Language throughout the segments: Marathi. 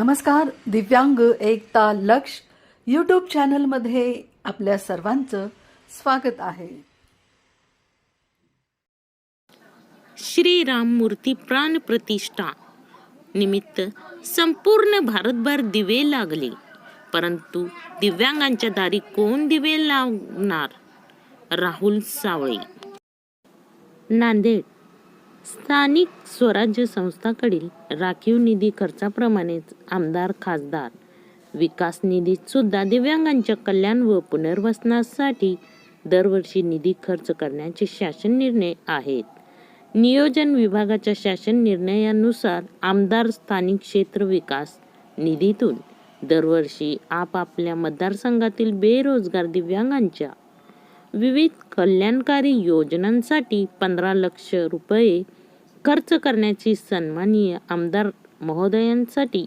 नमस्कार दिव्यांग एकता लक्ष यूट्यूब चॅनलमध्ये आपल्या सर्वांचं स्वागत आहे. श्रीराम मूर्ती प्राण प्रतिष्ठा. निमित्त संपूर्ण भारतभर दिवे लागले परंतु दिव्यांगांच्या दारी कोण दिवे लावणार? राहुल सावळे. नांदेड. स्थानिक स्वराज्य संस्थाकडील राखीव निधी खर्चाप्रमाणेच आमदार खासदार विकास निधीत सुद्धा दिव्यांगांच्या कल्याण व पुनर्वसनासाठी दरवर्षी निधी खर्च करण्याचे शासन निर्णय आहेत. नियोजन विभागाच्या शासन निर्णयानुसार आमदार स्थानिक क्षेत्र विकास निधीतून दरवर्षी आपापल्या मतदारसंघातील बेरोजगार दिव्यांगांच्या विविध कल्याणकारी योजनांसाठी पंधरा लक्ष रुपये खर्च करण्याची सन्माननीय आमदार महोदयांसाठी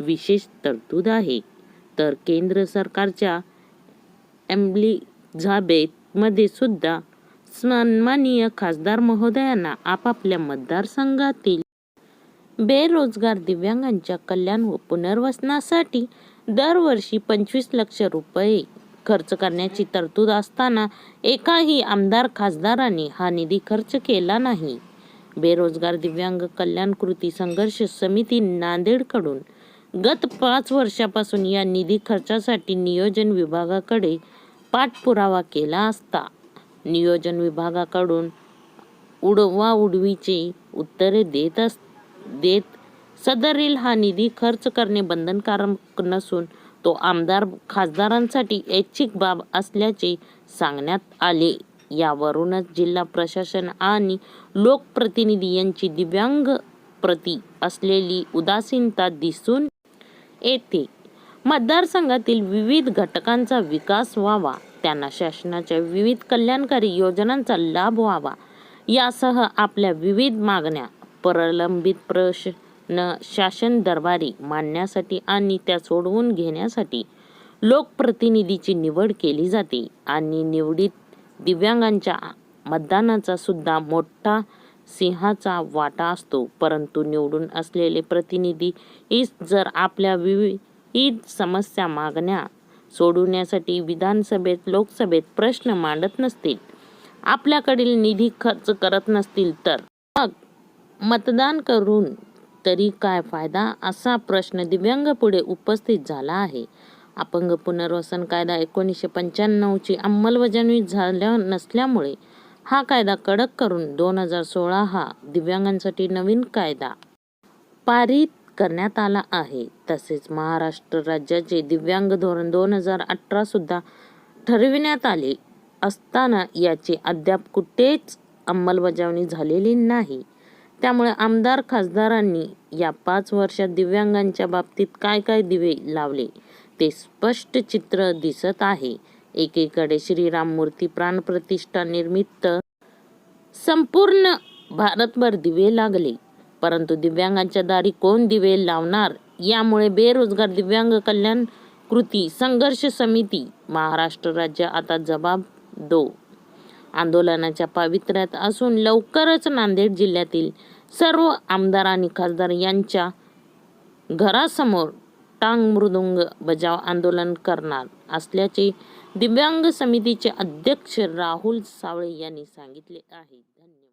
विशेष तरतूद आहे. तर केंद्र सरकारच्या एम्ब्लिझाबेथमध्ये सुद्धा सन्माननीय खासदार महोदयांना आपापल्या मतदारसंघातील बेरोजगार दिव्यांगांच्या कल्याण व पुनर्वसनासाठी दरवर्षी पंचवीस लक्ष रुपये खर्च करण्याची तरतूद असताना एकाही आमदार खासदारांनी हा निधी खर्च केला नाही. बेरोजगार दिव्यांग कल्याण कृती संघर्ष समिती नांदेडकडून. गत पाच वर्षापासून या निधी खर्चासाठी नियोजन विभागाकडे पाठपुरावा केला असता. नियोजन विभागाकडून उडवा उडवीचे उत्तरे देत अस देत सदरील हा निधी खर्च करणे बंधनकारक नसून तो आमदार खासदारांसाठी ऐच्छिक बाब असल्याचे सांगण्यात आले. यावरूनच जिल्हा प्रशासन आणि लोकप्रतिनिधी यांची दिव्यांग प्रती असलेली उदासीनता दिसून येते. मतदारसंघातील विविध घटकांचा विकास व्हावा त्यांना शासनाच्या विविध कल्याणकारी योजनांचा लाभ व्हावा यासह आपल्या विविध मागण्या प्रलंबित प्रश्न शासन दरबारी मांडण्यासाठी आणि त्या सोडवून घेण्यासाठी लोकप्रतिनिधीची निवड केली जाते आणि निवडीत दिव्यांगांच्या मतदानाचा सुद्धा मोठा सिंहाचा वाटा असतो. परंतु निवडून असलेले प्रतिनिधी जर आपल्या विविध समस्या मागण्या सोडवण्यासाठी विधानसभेत लोकसभेत प्रश्न मांडत नसतील आपल्याकडील निधी खर्च करत नसतील तर मग मतदान करून तरी काय फायदा? असा प्रश्न दिव्यांग पुढे उपस्थित झाला आहे. अपंग पुनर्वसन कायदा एकोणीसशे पंच्याण्णवची अंमलबजावणी झाल्या नसल्यामुळे हा कायदा कडक करून दोन हजार सोळा हा दिव्यांगांसाठी नवीन कायदा पारित करण्यात आला आहे. तसेच महाराष्ट्र राज्याचे दिव्यांग धोरण दोन हजार अठरा सुद्धा ठरविण्यात आले असताना याची अद्याप कुठेच अंमलबजावणी झालेली नाही. त्यामुळे आमदार खासदारांनी या पाच वर्षात दिव्यांगांच्या बाबतीत काय काय दिवे लावले? ते स्पष्ट चित्र दिसत आहे. एकीकडे श्रीराम मूर्ती प्राणप्रतिष्ठा निर्मित संपूर्ण भारतभर दिवे लागले. परंतु दिव्यांगांच्या दारी कोण दिवे लावणार? यामुळे बेरोजगार दिव्यांग कल्याण कृती संघर्ष समिती महाराष्ट्र राज्य आता जबाब दो आंदोलनाच्या पावित्र्यात असून लवकरच नांदेड जिल्ह्यातील सर्व आमदार आणि खासदार यांच्या घरासमोर टांग मृदुंग बजाव आंदोलन करणार असल्याचे दिव्यांग समितीचे अध्यक्ष राहुल सावळे यांनी सांगितले आहे. धन्यवाद.